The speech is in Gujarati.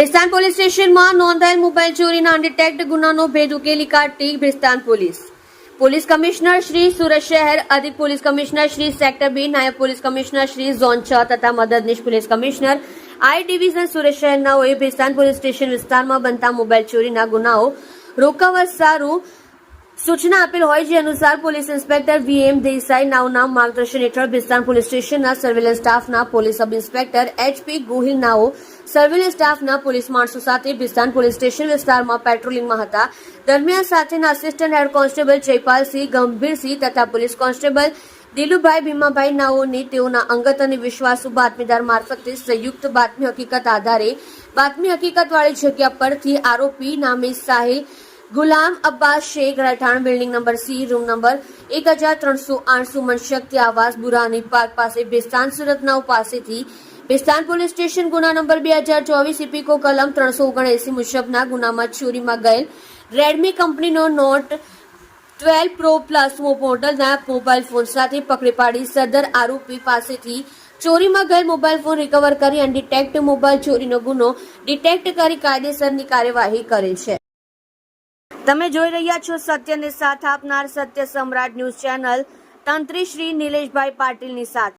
ભેસ્તાન પોલીસ સ્ટેશનમાં નોંધાયેલ મોબાઈલ ચોરીના અનડિટેક્ટ ગુનાનો ભેદ ઉકેલી કાઢતી Bhestan police. Police commissioner Shri Surat શહેર, અધિક police commissioner Shri sector B, નાયબ પોલીસ કમિશનર શ્રી ઝોન છ તથા મદદનીશ police commissioner I division Surat શહેરનાઓએ Bhestan police station વિસ્તારમાં બનતા મોબાઈલ ચોરીના ગુનાઓ રોકાવા સારું સૂચના આપેલ હોય જે અનુસાર પોલીસ ઇન્સ્પેક્ટર વીએમ દેસાઈ નાઓના માર્ગદર્શન હેઠળ ભિસ્તાન પોલીસ સ્ટેશનના સર્વેલન્સ સ્ટાફના police sub inspector HP Gohil નાઓ surveillance સ્ટાફના પોલીસ માણસો સાથે બિસ્તાન પોલીસ સ્ટેશન વિસ્તારમાં પેટ્રોલિંગમાં હતા. દરમિયાન સાથેના assistant head constable Jaypalsinh, Gambhirsinh તથા પોલીસ કોન્સ્ટેબલ દિલુભાઈ ભીમાભાઈ નાઓને તેઓના અંગત અને વિશ્વાસુ બાતમીદાર મારફતે સંયુક્ત બાતમી હકીકત આધારે બાતમી હકીકતવાળી જગ્યા પરથી આરોપી નામે સાહિલ ગુલામ અબ્બાસ શેખ રહેઠાણ building number C, room number એક હજાર ત્રણસો આઠ સુમન શક્તિ આવાસ બુરાની પાર્ક પાસે બેસ્તાન સુરત પાસેથી બિસ્તાન પોલીસ સ્ટેશન ગુના નંબર બે હજાર ચોવીસ ઇપીકો કલમ ત્રણસો ઓગણએસી મુજબના ગુનામાં ચોરીમાં ગયેલ રેડમી કંપનીનો નોટ ટ્વેલ્વ પ્રો પ્લસ મોડલના મોબાઈલ ફોન સાથે પકડી પાડી સદર આરોપી પાસેથી ચોરીમાં ગયેલ મોબાઈલ ફોન રિકવર કરી અને ડિટેક્ટ મોબાઈલ ચોરીનો ગુનો ડિટેક્ટ કરી કાયદેસરની કાર્યવાહી કરેલ છે. તમે જોઈ રહ્યા છો સત્યને સાથ આપનાર સત્ય સમ્રાટ ન્યૂઝ ચેનલ તંત્રી શ્રી નિલેશભાઈ પાટીલની સાથે.